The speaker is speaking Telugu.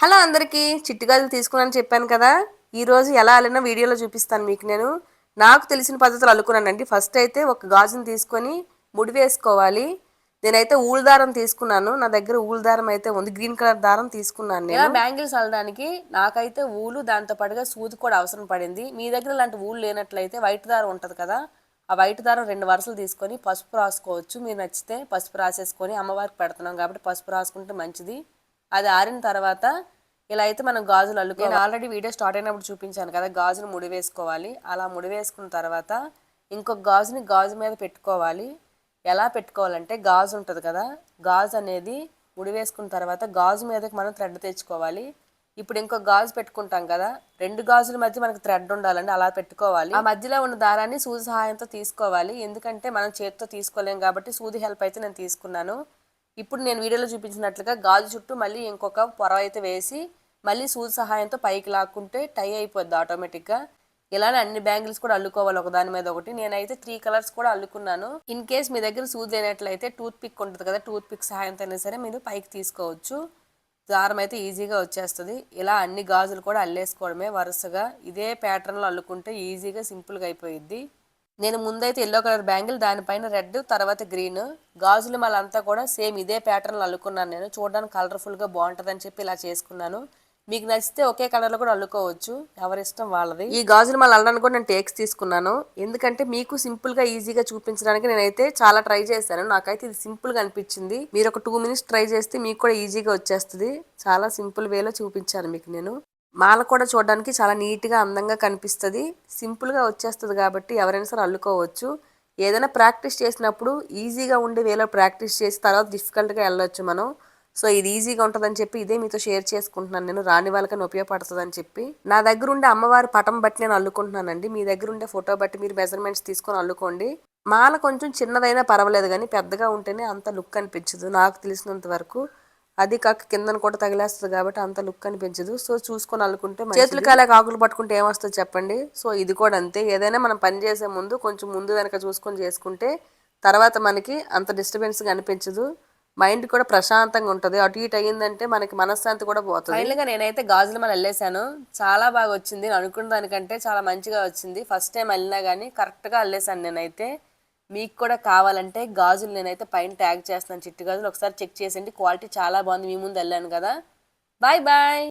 హలో అందరికీ చిట్టుగాజులు తీసుకున్నాను చెప్పాను కదా. ఈరోజు ఎలా అల్లినా వీడియోలో చూపిస్తాను మీకు నేను. నాకు తెలిసిన పద్ధతులు అల్లుకున్నానండి. ఫస్ట్ అయితే ఒక గాజుని తీసుకొని ముడి వేసుకోవాలి. నేనైతే ఊలు దారం తీసుకున్నాను. నా దగ్గర ఊలు దారం అయితే ఉంది. గ్రీన్ కలర్ దారం తీసుకున్నాను నేను. బ్యాంగిల్స్ అల్లడానికి నాకైతే ఊలు దాంతో పాటుగా సూది కూడా అవసరం పడింది. మీ దగ్గర ఇలాంటి ఊలు లేనట్లయితే వైట్ దారం ఉంటుంది కదా. ఆ వైట్ దారం రెండు వరుసలు తీసుకొని పసుపు రాసుకోవచ్చు. మీరు నచ్చితే పసుపు రాసేసుకొని అమ్మవారికి పెడుతున్నాం కాబట్టి పసుపు రాసుకుంటే మంచిది. అది ఆరిన తర్వాత ఇలా అయితే మనం గాజులు అల్లుకో నేను ఆల్రెడీ వీడియో స్టార్ట్ అయినప్పుడు చూపించాను కదా గాజును ముడి వేసుకోవాలి. అలా ముడి వేసుకున్న తర్వాత ఇంకొక గాజుని గాజు మీద పెట్టుకోవాలి. ఎలా పెట్టుకోవాలంటే గాజు ఉంటుంది కదా గాజు అనేది ముడి వేసుకున్న తర్వాత గాజు మీదకి మనం థ్రెడ్ తెచ్చుకోవాలి. ఇప్పుడు ఇంకో గాజు పెట్టుకుంటాం కదా రెండు గాజుల మధ్య మనకు థ్రెడ్ ఉండాలండి అలా పెట్టుకోవాలి. ఆ మధ్యలో ఉన్న దారాన్ని సూది సహాయంతో తీసుకోవాలి. ఎందుకంటే మనం చేతితో తీసుకోలేం కాబట్టి సూది హెల్ప్ అయితే నేను తీసుకున్నాను. ఇప్పుడు నేను వీడియోలో చూపించినట్లుగా గాజు చుట్టూ మళ్ళీ ఇంకొక పొర అయితే వేసి మళ్ళీ సూది సహాయంతో పైకి లాక్కుంటే టై అయిపోద్ది ఆటోమేటిక్గా ఇలానే అన్ని బ్యాంగిల్స్ కూడా అల్లుకోవాలి ఒక దాని మీద ఒకటి. నేనైతే త్రీ కలర్స్ కూడా అల్లుకున్నాను. ఇన్ కేస్ మీ దగ్గర సూది లేనట్లయితే టూత్ పిక్ ఉంటుంది కదా టూత్ పిక్ సహాయంతో అయినా సరే మీరు పైకి తీసుకోవచ్చు. దారం అయితే ఈజీగా వచ్చేస్తుంది. ఇలా అన్ని గాజులు కూడా అల్లేసుకోవడమే వరుసగా. ఇదే ప్యాటర్న్లో అల్లుకుంటే ఈజీగా సింపుల్గా అయిపోయిద్ది. నేను ముందైతే ఎల్లో కలర్ బ్యాంగిల్ దానిపైన రెడ్ తర్వాత గ్రీన్ గాజులు మళ్ళంతా కూడా సేమ్ ఇదే ప్యాటర్న్లో అల్లుకున్నాను నేను. చూడడానికి కలర్ఫుల్గా బాగుంటుందని చెప్పి ఇలా చేసుకున్నాను. మీకు నచ్చితే ఒకే కలర్లో కూడా అల్లుకోవచ్చు. ఎవరిష్టం వాళ్ళది. ఈ గాజులు మళ్ళీ అల్లడానికి కూడా నేను టేక్స్ తీసుకున్నాను. ఎందుకంటే మీకు సింపుల్గా ఈజీగా చూపించడానికి నేనైతే చాలా ట్రై చేశాను. నాకైతే ఇది సింపుల్గా అనిపించింది. మీరు ఒక టూ మినిట్స్ ట్రై చేస్తే మీకు కూడా ఈజీగా వచ్చేస్తుంది. చాలా సింపుల్ వేలో చూపించాను మీకు నేను. మాల కూడా చూడడానికి చాలా నీట్గా అందంగా కనిపిస్తుంది. సింపుల్గా వచ్చేస్తుంది కాబట్టి ఎవరైనా సరే అల్లుకోవచ్చు. ఏదైనా ప్రాక్టీస్ చేసినప్పుడు ఈజీగా ఉండే వేలో ప్రాక్టీస్ చేసి తర్వాత డిఫికల్ట్గా వెళ్ళొచ్చు మనం. సో ఇది ఈజీగా ఉంటుందని చెప్పి ఇదే మీతో షేర్ చేసుకుంటున్నాను నేను. రాని వాళ్ళకని ఉపయోగపడుతుందని చెప్పి. నా దగ్గర ఉండే అమ్మవారి పటం బట్టి నేను అల్లుకుంటున్నానండి. మీ దగ్గర ఉండే ఫోటో బట్టి మీరు మెజర్మెంట్స్ తీసుకొని అల్లుకోండి. మాల కొంచెం చిన్నదైనా పర్వాలేదు కానీ పెద్దగా ఉంటేనే అంత లుక్ అనిపించదు. నాకు తెలిసినంత వరకు అది కాక కిందన కూడా తగిలేస్తుంది కాబట్టి అంత లుక్ అనిపించదు. సో చూసుకొని అల్లుకుంటే చేతులు కాలే ఆకులు పట్టుకుంటే ఏమొస్తుంది చెప్పండి? సో ఇది కూడా అంతే. ఏదైనా మనం పని చేసే ముందు కొంచెం ముందు వెనక చూసుకొని చేసుకుంటే తర్వాత మనకి అంత డిస్టర్బెన్స్గా అనిపించదు. మైండ్ కూడా ప్రశాంతంగా ఉంటుంది. అటు ఇటు అయ్యిందంటే మనకి మనశ్శాంతి కూడా పోతుంది. ఫైనల్గా నేనైతే గాజులు మన వెళ్ళేసాను చాలా బాగా వచ్చింది. నేను అనుకున్న దానికంటే చాలా మంచిగా వచ్చింది. ఫస్ట్ టైం వెళ్ళినా కానీ కరెక్ట్గా అల్లేసాను నేనైతే. మీకు కూడా కావాలంటే గాజులు నేనైతే పైన ట్యాగ్ చేస్తాను చిట్టు గాజులు. ఒకసారి చెక్ చేసేయండి. క్వాలిటీ చాలా బాగుంది. మీ ముందు వెళ్ళాను కదా. Bye bye.